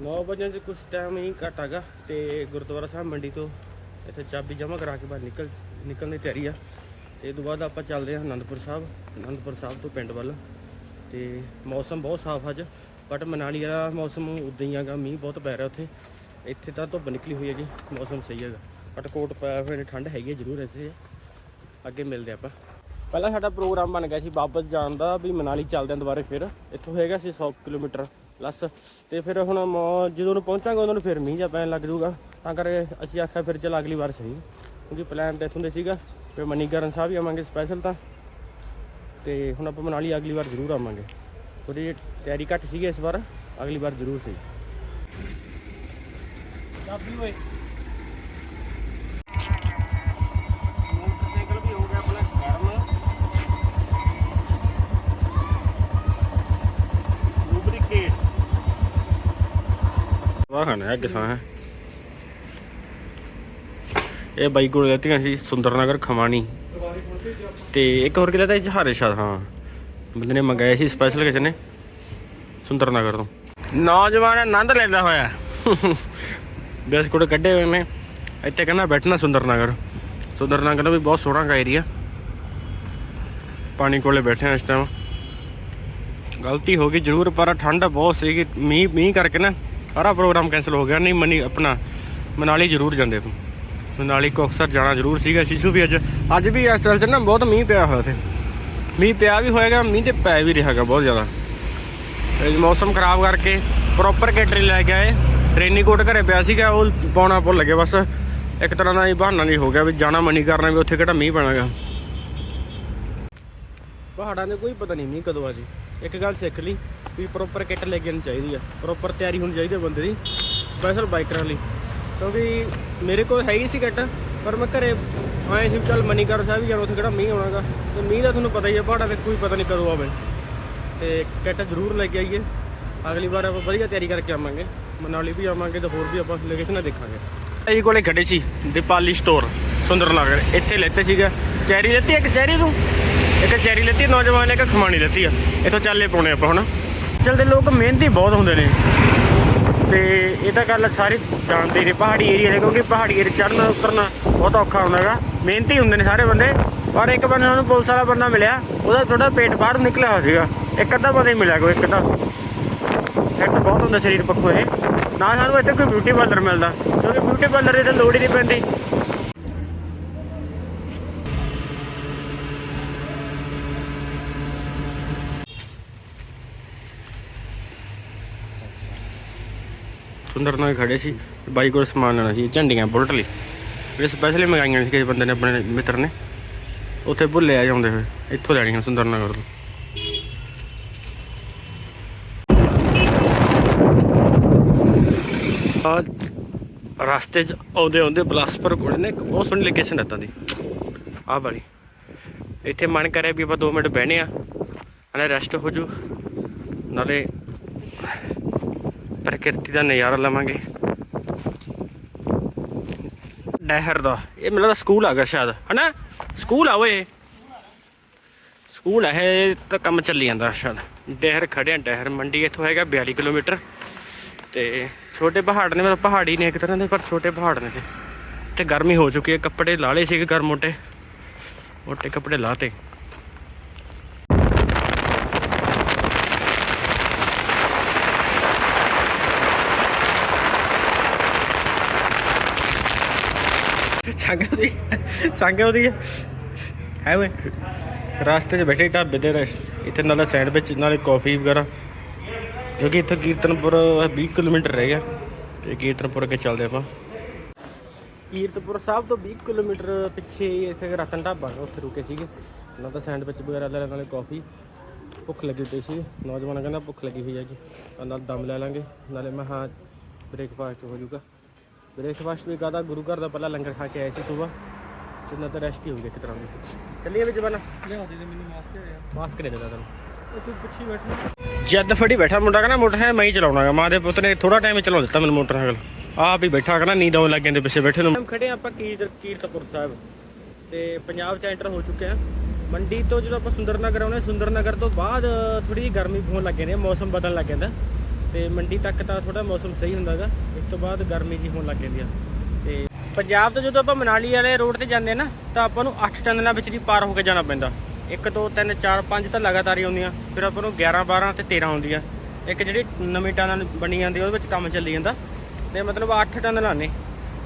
9 ਵਜੇ ਚ ਕੁਝ ਟਾਈਮ ਹੀ ਘੱਟ ਹੈਗਾ ਤੇ ਗੁਰਦੁਆਰਾ ਸਾਹਿਬ ਮੰਡੀ ਤੋਂ ਇੱਥੇ ਚਾਬੀ ਜਮ੍ਹਾਂ ਕਰਾ ਕੇ ਬਾਹਰ ਨਿਕਲ, ਨਿਕਲਣ ਦੀ ਤਿਆਰੀ ਆ। ਤੇ ਇਹ ਤੋਂ ਬਾਅਦ ਆਪਾਂ ਚੱਲਦੇ ਹਾਂ ਅਨੰਦਪੁਰ ਸਾਹਿਬ ਅਨੰਦਪੁਰ ਸਾਹਿਬ ਤੋਂ ਪਿੰਡ ਵੱਲ। ਤੇ ਮੌਸਮ ਬਹੁਤ ਸਾਫ਼ ਅੱਜ ਬਟ ਮਨਾਲੀ ਵਾਲਾ ਮੌਸਮ ਉਦਾਂ ਹੀ ਹੈਗਾ, ਮੀਂਹ ਬਹੁਤ ਪੈ ਰਿਹਾ ਉੱਥੇ। ਇੱਥੇ ਤਾਂ ਧੁੱਪ ਨਿਕਲੀ ਹੋਈ ਹੈਗੀ, ਮੌਸਮ ਸਹੀ ਹੈਗਾ। ਬਟ ਕੋਟ ਪਾਇਆ ਹੋਇਆ ਠੰਡ ਹੈਗੀ ਹੈ ਜ਼ਰੂਰ ਇੱਥੇ। ਅੱਗੇ ਮਿਲਦੇ ਆਪਾਂ। ਪਹਿਲਾਂ ਸਾਡਾ ਪ੍ਰੋਗਰਾਮ ਬਣ ਗਿਆ ਸੀ ਵਾਪਸ ਜਾਣ ਦਾ, ਵੀ ਮਨਾਲੀ ਚੱਲਦੇ ਹਾਂ ਦੁਬਾਰੇ ਫਿਰ। ਇੱਥੋਂ ਹੈਗਾ ਸੀ 100 ਕਿਲੋਮੀਟਰ। ਪਲੱਸ ਤੇ ਫਿਰ ਹੁਣ ਮ- ਜਦੋਂ ਨੂੰ ਪਹੁੰਚਾਂਗੇ ਉਹਨਾਂ ਨੂੰ ਫਿਰ ਮੀਂਹ ਜਾ ਪੈਣ ਲੱਗ ਜਾਊਗਾ। ਤਾਂ ਕਰਕੇ ਅਸੀਂ ਆਖਿਆ ਫਿਰ ਚੱਲ ਅਗਲੀ ਵਾਰ ਸਹੀ। ਕਿਉਂਕਿ ਪਲਾਨ ਤਾਂ ਇੱਥੋਂ ਦੇ ਸੀਗਾ। ਫਿਰ ਮਨੀਕਰਨ ਸਾਹਿਬ ਹੀ ਆਵਾਂਗੇ ਸਪੈਸ਼ਲ ਤਾਂ। ਤੇ ਹੁਣ ਆਪਾਂ ਮਨਾਲੀ ਅਗਲੀ ਵਾਰ ਜ਼ਰੂਰ ਆਵਾਂਗੇ। ਥੋੜੀ ਜਿਹੀ ਤਿਆਰੀ ਘੱਟ ਸੀਗੀ ਇਸ ਵਾਰ। ਅਗਲੀ ਵਾਰ ਜ਼ਰੂਰ ਸਹੀ। ਚਾਬੀ ਓਏ ਮੋਟਰਸਾਈਕਲ ਵੀ ਹੋ ਗਿਆ ਆਪਣਾ ਗਰਮ ਲੂਬਰੀਕੇਟ ਵਾਹਨ ਹੈ ਕਿਸਾਨ ਹੈ। ਇਹ ਬਾਈ ਕੋਲ ਲੈਤੀਆਂ ਸੀ ਸੁੰਦਰਨਗਰ ਖਮਾਣੀ। ਤੇ ਇੱਕ ਹੋਰ ਕਿਹਦਾ ਤਾਂ ਜਹਾਰੇ ਸ਼ਾਹ ਹਾਂ। ਬੰਦੇ ਨੇ ਮੰਗਾਇਆ ਸੀ ਸਪੈਸ਼ਲ ਕਿਸੇ ਨੇ ਸੁੰਦਰਨਗਰ ਤੋਂ। ਨੌਜਵਾਨ ਆਨੰਦ ਲੈਂਦਾ ਹੋਇਆ। ਬਿਸਕੁਟ ਕੱਢੇ ਹੋਏ ਨੇ ਇੱਥੇ ਕਹਿੰਦਾ ਬੈਠਣਾ ਸੁੰਦਰਨਗਰ। ਸੁੰਦਰਨਗਰ ਵੀ ਬਹੁਤ ਸੋਹਣਾ ਏਰੀਆ ਪਾਣੀ ਕੋਲੇ ਬੈਠੇ ਆ ਇਸ ਟਾਈਮ ਗਲਤੀ ਹੋ ਗਈ ਜ਼ਰੂਰ ਪਰ ਠੰਡ ਬਹੁਤ ਸੀਗੀ ਮੀਂਹ ਮੀਂਹ ਕਰਕੇ ਨਾ ਸਾਰਾ ਪ੍ਰੋਗਰਾਮ ਕੈਨਸਲ ਹੋ ਗਿਆ। ਨਹੀਂ, ਮਨੀ ਆਪਣਾ ਮਨਾਲੀ ਜ਼ਰੂਰ ਜਾਂਦੇ ਤੂੰ। ਮਨਾਲੀ ਕੋ ਜਾਣਾ ਜ਼ਰੂਰ ਸੀਗਾ, ਸ਼ਿਸ਼ੂ ਵੀ ਅੱਜ ਅੱਜ ਵੀ ਅਸਲ 'ਚ ਨਾ ਬਹੁਤ ਮੀਂਹ ਪਿਆ ਹੋਇਆ ਤੇ ਮੀਂਹ ਪਿਆ ਵੀ ਹੋਏਗਾ, ਮੀਂਹ ਤੇ ਪੈ ਵੀ ਰਿਹਾਗਾ ਬਹੁਤ ਜ਼ਿਆਦਾ। ਮੌਸਮ ਖਰਾਬ ਕਰਕੇ ਪ੍ਰੋਪਰ ਕੈਟਰੀ ਲੈ ਕੇ ਆਏ। ਰੇਨੀ ਕੋਟ ਘਰੇ ਪਿਆ ਸੀਗਾ, ਉਹ ਪਾਉਣਾ ਭੁੱਲ ਗਏ ਬਸ। ਇੱਕ ਤਰ੍ਹਾਂ ਦਾ ਹੀ ਬਹਾਨਾ ਨਹੀਂ ਹੋ ਗਿਆ ਵੀ ਜਾਣਾ ਮਨੀ ਕਰਨਾ ਵੀ ਉੱਥੇ ਕਿਹੜਾ ਮੀਂਹ ਪੈਣਾਗਾ। ਪਹਾੜਾਂ ਦੇ ਕੋਈ ਪਤਾ ਨਹੀਂ ਮੀਂਹ ਕਦੋਂ ਆ ਜੀ ਇੱਕ ਗੱਲ ਸਿੱਖ ਲਈ ਵੀ ਪ੍ਰੋਪਰ ਕਿੱਟ ਲੈ ਕੇ ਆਉਣੀ ਚਾਹੀਦੀ ਆ ਪ੍ਰੋਪਰ ਤਿਆਰੀ ਹੋਣੀ ਚਾਹੀਦੀ ਆ ਬੰਦੇ ਦੀ ਸਪੈਸ਼ਲ ਬਾਈਕਰਾਂ ਲਈ। ਕਿਉਂਕਿ ਮੇਰੇ ਕੋਲ ਹੈ ਹੀ ਸੀ ਕਿੱਟ ਪਰ ਮੈਂ ਘਰੇ ਆਏ ਸੀ ਵੀ ਚੱਲ ਮਨੀਕਰ ਸਾਹਿਬ ਵੀ ਜਾਣਾ, ਉੱਥੇ ਕਿਹੜਾ ਮੀਂਹ ਆਉਣਾਗਾ, ਤੇ ਮੀਂਹ ਦਾ ਤੁਹਾਨੂੰ ਪਤਾ ਹੀ ਆ, ਪਹਾੜਾਂ 'ਤੇ ਕੋਈ ਪਤਾ ਨਹੀਂ ਕਦੋਂ ਆਵੇ। ਤੇ ਕਿੱਟ ਜ਼ਰੂਰ ਲੈ ਕੇ ਆਈਏ, ਅਗਲੀ ਵਾਰ ਆਪਾਂ ਵਧੀਆ ਤਿਆਰੀ ਕਰਕੇ ਆਵਾਂਗੇ, ਮਨਾਲੀ ਵੀ ਆਵਾਂਗੇ ਤੇ ਹੋਰ ਵੀ ਆਪਾਂ ਲੋਕੇਸ਼ਨਾਂ ਦੇਖਾਂਗੇ। ਇਹ ਕੋਲੇ ਖੜੇ ਸੀ, ਦੀਪਾਲੀ ਸਟੋਰ ਸੁੰਦਰ ਨਗਰ, ਇੱਥੇ ਲੈਤੇ ਸੀਗਾ। ਚੈਰੀ ਲੈਤੀ ਇੱਕ ਚੈਰੀ ਤੂੰ? ਇੱਕ ਚੈਰੀ ਲੈਤੀ ਨੌਜਵਾਨ ਨੇ ਇੱਕ ਖਮਾਣੀ ਲੈਤੀ ਆ। ਇੱਥੋਂ ਚੱਲੇ ਪਾਉਣੇ ਆਪਾਂ ਹੁਣ ਚਲਦੇ ਲੋਕ ਮਿਹਨਤੀ ਬਹੁਤ ਹੁੰਦੇ ਨੇ। ਤੇ ਇਹ ਤਾਂ ਗੱਲ ਸਾਰੇ ਜਾਣਦੇ ਨੇ, ਪਹਾੜੀ ਏਰੀਆ ਦੇ ਕਿਉਂਕਿ ਪਹਾੜੀ ਏਰੀਆ ਚੜਨਾ ਉਤਰਨਾ ਬਹੁਤ ਔਖਾ ਹੁੰਦਾ ਹੈਗਾ। ਮਿਹਨਤੀ ਹੁੰਦੇ ਨੇ ਸਾਰੇ ਬੰਦੇ। ਪਰ ਇੱਕ ਬੰਦੇ ਨੂੰ ਪੁਲਿਸ ਵਾਲਾ ਬੰਦਾ ਮਿਲਿਆ, ਉਹਦਾ ਥੋੜਾ ਪੇਟ ਬਾਹਰ ਨਿਕਲਿਆ ਹੋਇਆ ਸੀਗਾ। ਇੱਕ ਅੱਧਾ ਬੰਦਾ ਹੀ ਮਿਲਿਆ ਕੋਈ, ਇੱਕ ਅੱਧਾ। ਫਿੱਟ ਬਹੁਤ ਹੁੰਦਾ ਸਰੀਰ ਪੱਖੋਂ ਇਹ। ਨਾ ਸਾਨੂੰ ਇੱਥੇ ਕੋਈ ਬਿਊਟੀ ਪਾਰਲਰ ਮਿਲਦਾ, ਕਿਉਂਕਿ ਬਿਊਟੀ ਪਾਰਲਰ ਦੀ ਤਾਂ ਲੋੜ ਹੀ ਨਹੀਂ ਪੈਂਦੀ। ਸੁੰਦਰ ਨਾਲ ਖੜੇ ਸੀ, ਬਾਈ ਕੋਲ ਸਮਾਨ ਲੈਣਾ ਸੀ, ਝੰਡੀਆਂ ਬੁਲਟ ਲਈ। ਜਿਹੜੇ ਸਪੈਸ਼ਲੀ ਮੰਗਾਈਆਂ ਸੀ, ਕਿਸੇ ਬੰਦੇ ਨੇ ਆਪਣੇ ਮਿੱਤਰ ਨੇ। ਉੱਥੇ ਭੁੱਲੇ ਆ ਜਾਂਦੇ ਹੋਏ ਇੱਥੋਂ ਲੈਣੀਆਂ ਸੁੰਦਰ ਨਗਰ ਤੋਂ। ਰਸਤੇ 'ਚ ਆਉਂਦੇ ਆਉਂਦੇ ਬਲਾਸਪੁਰ ਕੋਲ ਨੇ ਇੱਕ ਬਹੁਤ ਸੋਹਣੀ ਲੋਕੇਸ਼ਨ ਇੱਦਾਂ ਦੀ। ਆਹ ਵਾਲੀ। ਇੱਥੇ ਮਨ ਕਰਿਆ ਵੀ ਆਪਾਂ 2 ਮਿੰਟ ਬਹਿਣੇ ਆ, ਨਾਲੇ ਰੈਸਟ ਹੋ ਜੂ। ਨਾਲੇ ਪ੍ਰਕਿਰਤੀ ਦਾ ਨਜ਼ਾਰਾ ਲਵਾਂਗੇ। ਡਹਿਰ ਦਾ। ਇਹ ਮੈਨੂੰ ਲੱਗਦਾ ਸਕੂਲ ਆ ਗਿਆ ਸ਼ਾਇਦ, ਹਨਾ? ਸਕੂਲ ਆ ਓਏ। ਸਕੂਲ ਹੈ ਇਹ ਤਾਂ ਕੰਮ ਚੱਲੀ ਜਾਂਦਾ ਸ਼ਾਇਦ। ਡਹਿਰ ਖੜਿਆ ਡਹਿਰ ਮੰਡੀ ਇੱਥੋਂ ਹੈਗਾ 42 ਕਿਲੋਮੀਟਰ। ਤੇ ਛੋਟੇ ਪਹਾੜ ਨੇ, ਮਤਲਬ ਪਹਾੜੀ ਨੇ ਇੱਕ ਤਰ੍ਹਾਂ ਦੇ, ਪਰ ਛੋਟੇ ਪਹਾੜ ਨੇ ਤੇ ਤੇ ਗਰਮੀ ਹੋ ਚੁੱਕੀ ਹੈ, ਕੱਪੜੇ ਲਾ ਲਏ ਸੀਗੇ ਗਰਮ ਮੋਟੇ। ਮੋਟੇ ਕੱਪੜੇ ਲਾਤੇ। ਸੰਗ ਉਹਦੀ ਸੰਗ ਉਹਦੀ ਹੈ। ਓਏ। ਰਾਸਤੇ 'ਚ ਬੈਠੇ ਢਾਬੇ ਦੇ ਰਸ। ਇੱਥੇ ਨਾਲੇ ਸੈਂਡਵਿਚ, ਨਾਲੇ ਕਾਫੀ ਵਗੈਰਾ। ਕਿਉਂਕਿ ਇੱਥੇ ਕੀਰਤਨਪੁਰ 20 ਕਿਲੋਮੀਟਰ ਰਹਿ ਗਿਆ। ਤੇ ਕੀਰਤਨਪੁਰ ਅੱਗੇ ਚੱਲਦੇ ਆਪਾਂ। ਕੀਰਤਨਪੁਰ ਸਾਹਿਬ ਤੋਂ 20 ਕਿਲੋਮੀਟਰ ਪਿੱਛੇ ਇੱਥੇ ਰਤਨ ਢਾਬਾ ਉੱਥੇ ਰੁਕੇ ਸੀਗੇ। ਨਾਲ ਤਾਂ ਸੈਂਡਵਿਚ ਵਗੈਰਾ ਲੈ ਨਾਲੇ ਕਾਫੀ। ਭੁੱਖ ਲੱਗੀ ਪਈ ਸੀ। ਨੌਜਵਾਨ ਕਹਿੰਦਾ ਭੁੱਖ ਲੱਗੀ ਹੋਈ ਹੈ ਜੀ ਨਾਲ ਦਮ ਲੈ ਲਾਂਗੇ। ਨਾਲੇ ਮੈਂ ਹਾਂ ਬ੍ਰੇਕਫਾਸਟ ਹੋ ਜਾਊਗਾ। ਬ੍ਰੇਕਫਾਸਟ ਵੀ ਕਾਦਾ ਗੁਰੂ ਘਰ ਦਾ ਪਹਿਲਾਂ ਲੰਗਰ ਖਾ ਕੇ ਆਏ ਸੀ ਸਵੇਰ। ਤੇ ਨਾ ਤਾਂ ਰੈਸਟ ਹੀ ਇੱਕ ਤਰ੍ਹਾਂ ਦੀ। ਚੱਲੀਏ ਵਿੱਚ ਬਣਾ ਲਿਆ ਦੇ ਦੇ ਮੈਨੂੰ ਮਾਸਕ ਹੈ ਮਾਸਕ ਦੇ ਤੈਨੂੰ ਉਹ ਤੂੰ ਪੁੱਛੀ ਬੈਠਣਾ ਜਦ ਫੜੀ ਬੈਠਾ ਮੁੰਡਾ ਕਹਿੰਦਾ ਮੋਟਰਸਾਈਕਲ ਮੈਂ ਹੀ ਚਲਾਉਣਾਗਾ। ਮਾਂ ਦੇ ਪੁੱਤ ਨੇ ਥੋੜਾ ਟਾਈਮ ਹੀ ਚਲਾ ਦਿੱਤਾ ਮੈਨੂੰ ਮੋਟਰਸਾਈਕਲ। ਆਪ ਹੀ ਬੈਠਾ ਕਹਿੰਦਾ ਨੀਂਦ ਆਉਣ ਲੱਗ ਜਾਂਦੇ ਪਿੱਛੇ ਬੈਠੇ ਨੂੰ। ਖੜੇ ਆਪਾਂ ਕੀਰ ਕੀਰਤਪੁਰ ਸਾਹਿਬ। ਤੇ ਪੰਜਾਬ ਚ ਐਂਟਰ ਹੋ ਚੁੱਕੇ ਆ ਮੰਡੀ ਤੋਂ ਜਦੋਂ ਆਪਾਂ ਸੁੰਦਰਨਗਰ ਆਉਣੇ ਸੁੰਦਰਨਗਰ ਤੋਂ ਬਾਅਦ ਥੋੜੀ ਜਿਹੀ ਗਰਮੀ ਹੋਣ ਲੱਗ ਜਾਂਦੀ ਹੈ ਮੌਸਮ ਬਦਲਣ ਲੱਗ ਜਾਂਦਾ। ਤੇ ਮੰਡੀ ਤੱਕ ਤਾਂ ਥੋੜਾ ਮੌਸਮ ਸਹੀ ਹੁੰਦਾਗਾ। ਇਸ ਤੋਂ ਬਾਅਦ ਗਰਮੀ ਜੀ ਹੋਣ ਲੱਗ ਜਾਂਦੀ ਆ। ਤੇ ਪੰਜਾਬ ਤੋਂ ਜਦੋਂ ਆਪਾਂ ਮਨਾਲੀ ਵਾਲੇ ਰੋਡ ਤੇ ਜਾਂਦੇ ਆ ਨਾ ਤਾਂ ਆਪਾਂ ਨੂੰ 8 ਟਨਲਾਂ ਵਿੱਚ ਦੀ ਪਾਰ ਹੋ ਕੇ ਜਾਣਾ ਪੈਂਦਾ। 1 2 3 4 5 ਤਾਂ ਲਗਾਤਾਰ ਹੀ ਆਉਂਦੀਆਂ। ਫਿਰ ਆਪਾਂ ਨੂੰ 11 12 ਤੇ 13 ਆਉਂਦੀਆਂ। ਇੱਕ ਜਿਹੜੀ ਨਵੀਂ ਟਨਲ ਬਣੀ ਜਾਂਦੀ ਉਹਦੇ ਵਿੱਚ ਕੰਮ ਚੱਲੀ ਜਾਂਦਾ। ਤੇ ਮਤਲਬ 8 ਟਨਲਾਂ ਨੇ।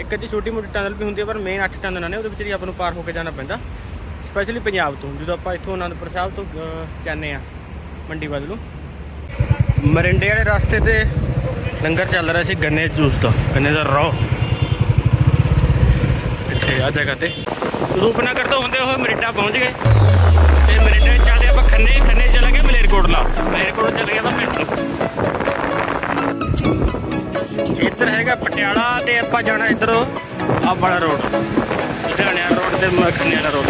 ਇੱਕ ਅੱਧੀ ਛੋਟੀ ਮੋਟੀ ਟਨਲ ਵੀ ਹੁੰਦੀ ਹੈ ਪਰ ਮੇਨ 8 ਟਨਲਾਂ ਨੇ ਉਹਦੇ ਵਿੱਚ ਹੀ ਆਪਾਂ ਨੂੰ ਪਾਰ ਹੋ ਕੇ ਜਾਣਾ ਪੈਂਦਾ। ਸਪੈਸ਼ਲੀ ਪੰਜਾਬ ਤੋਂ ਜਦੋਂ ਆਪਾਂ ਇੱਥੋਂ ਅਨੰਦਪੁਰ ਸਾਹਿਬ ਤੋਂ ਅਹ, ਜਾਂਦੇ ਆ ਮੰਡੀ ਵੱਲ ਨੂੰ। ਮਰਿੰਡੇ ਵਾਲੇ ਰਸਤੇ ਤੇ ਲੰਗਰ ਚੱਲ ਰਿਹਾ ਸੀ ਗੰਨੇ ਜੂਸ ਦਾ, ਗੰਨੇ ਦਾ ਰੋ ਇੱਥੇ ਆ ਜਗ੍ਹਾ ਤੇ। ਰੂਪਨਗਰ ਤੋਂ ਹੁੰਦੇ ਹੋਏ ਮਰਿੰਡਾ ਪਹੁੰਚ ਗਏ। ਤੇ ਮਰਿੰਡੇ ਚੱਲਦੇ ਆਪਾਂ ਖੰਨੇ ਖੰਨੇ ਚਲੇ ਗਏ ਮਲੇਰਕੋਟਲਾ। ਮਲੇਰਕੋਟ ਚਲੇ ਗਿਆ ਤਾਂ ਪਿੰਡ। ਇੱਧਰ ਹੈਗਾ ਪਟਿਆਲਾ ਤੇ ਆਪਾਂ ਜਾਣਾ ਇੱਧਰੋਂ ਆ ਬੜਾ ਰੋਡ ਲੁਧਿਆਣਾ ਰੋਡ ਤੇ ਖੰਨੇ ਵਾਲਾ ਰੋਡ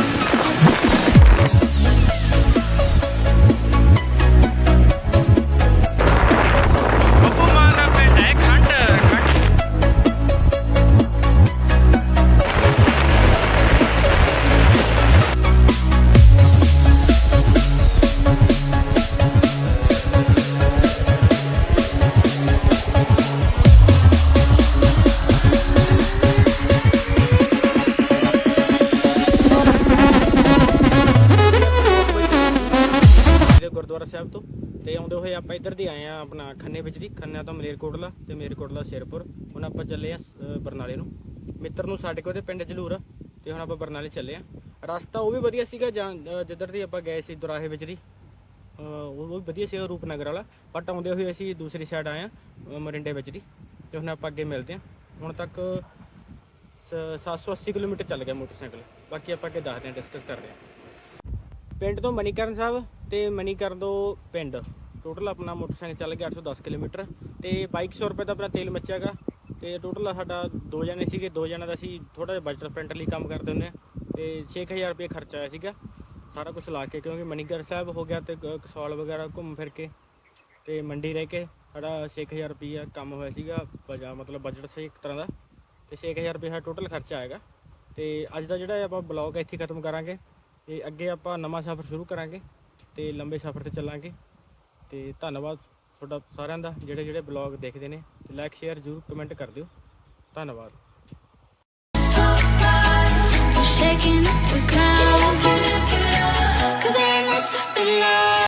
ਇੱਧਰ ਦੀ ਆਏ ਆ ਆਪਣਾ ਖੰਨੇ ਵਿੱਚ ਦੀ ਖੰਨਾ ਤੋਂ ਮਲੇਰਕੋਟਲਾ ਤੇ ਮਲੇਰਕੋਟਲਾ ਸ਼ੇਰਪੁਰ। ਹੁਣ ਆਪਾਂ ਚੱਲੇ ਆ ਬਰਨਾਲੇ ਨੂੰ। ਮਿੱਤਰ ਨੂੰ ਸਾਡੇ ਕੋਲ ਤੇ ਪਿੰਡ ਜਲੂਰ ਆ ਤੇ ਹੁਣ ਆਪਾਂ ਬਰਨਾਲੇ ਚੱਲੇ ਆ। ਰਸਤਾ ਉਹ ਵੀ ਵਧੀਆ ਸੀਗਾ ਜਾਂ- ਜਿੱਧਰ ਦੀ ਆਪਾਂ ਗਏ ਸੀ ਦੁਰਾਹੇ ਵਿੱਚ ਦੀ ਉਹ ਵੀ ਵਧੀਆ ਸੀਗਾ ਰੂਪਨਗਰ ਵਾਲਾ ਬਟ ਆਉਂਦੇ ਹੋਏ ਅਸੀਂ ਦੂਸਰੀ ਸਾਈਡ ਆਏ ਆ ਅ, ਮਰਿੰਡੇ ਵਿੱਚ ਦੀ ਤੇ ਹੁਣ ਆਪਾਂ ਅੱਗੇ ਮਿਲਦੇ ਆ। ਹੁਣ ਤੱਕ ਸ- 780 ਕਿਲੋਮੀਟਰ ਚੱਲ ਗਿਆ ਮੋਟਰਸਾਈਕਲ। ਬਾਕੀ ਆਪਾਂ ਅੱਗੇ ਦੱਸਦੇ ਆ ਡਿਸਕਸ ਕਰਦੇ ਆ। ਪਿੰਡ ਤੋਂ ਮਨੀਕਰਨ ਸਾਹਿਬ ਤੇ ਮਨੀਕਰਨ ਤੋਂ ਪਿੰਡ। ਟੋਟਲ ਆਪਣਾ ਮੋਟਰਸਾਈਕਲ ਚੱਲ ਗਿਆ 810 ਕਿਲੋਮੀਟਰ ਤੇ 2200 ਰੁਪਏ ਦਾ ਆਪਣਾ ਤੇਲ ਮੱਚਿਆਗਾ ਤੇ ਟੋਟਲ ਸਾਡਾ ਦੋ ਜਣੇ ਸੀਗੇ, ਦੋ ਜਣਾਂ ਦਾ ਅਸੀਂ ਥੋੜਾ ਜਿਹਾ ਬਜਟ ਫਰੈਂਡਲੀ ਕੰਮ ਕਰਦੇ ਹੁੰਦੇ ਆ ਤੇ 6000 ਰੁਪਏ ਖਰਚਾ ਆਇਆ ਸੀਗਾ। ਸਾਰਾ ਕੁਝ ਲਾ ਕੇ ਕਿਉਂਕਿ ਮਨੀਕਰਨ ਸਾਹਿਬ ਹੋ ਗਿਆ ਤੇ ਕ- ਕਸੌਲ ਵਗੈਰਾ ਘੁੰਮ ਫਿਰ ਕੇ ਤੇ ਮੰਡੀ ਰਹਿ ਕੇ ਸਾਡਾ 6000 ਰੁਪਏ ਕੰਮ ਹੋਇਆ ਸੀਗਾ, ਬਜਾ ਮਤਲਬ ਬਜਟ ਸੀ ਇੱਕ ਤਰ੍ਹਾਂ ਦਾ ਤੇ 6000 ਰੁਪਏ ਸਾਡਾ ਟੋਟਲ ਖਰਚਾ ਆਏਗਾ। ਤੇ ਅੱਜ ਦਾ ਜਿਹੜਾ ਆਪਾਂ ਬਲੌਗ ਇੱਥੇ ਖਤਮ ਕਰਾਂਗੇ ਤੇ ਅੱਗੇ ਆਪਾਂ ਨਵਾਂ ਸਫ਼ਰ ਸ਼ੁਰੂ ਕਰਾਂਗੇ ਤੇ ਲੰਬੇ ਸਫ਼ਰ ਤੇ ਚੱਲਾਂਗੇ। ਤੇ ਧੰਨਵਾਦ ਤੁਹਾਡਾ ਸਾਰਿਆਂ ਦਾ ਜਿਹੜੇ ਜਿਹੜੇ ਬਲੌਗ ਦੇਖਦੇ ਨੇ ਲਾਈਕ ਸ਼ੇਅਰ ਜ਼ਰੂਰ ਕਮੈਂਟ ਕਰ ਦਿਓ ਧੰਨਵਾਦ shaking the ground. Cause there ain't stopping now.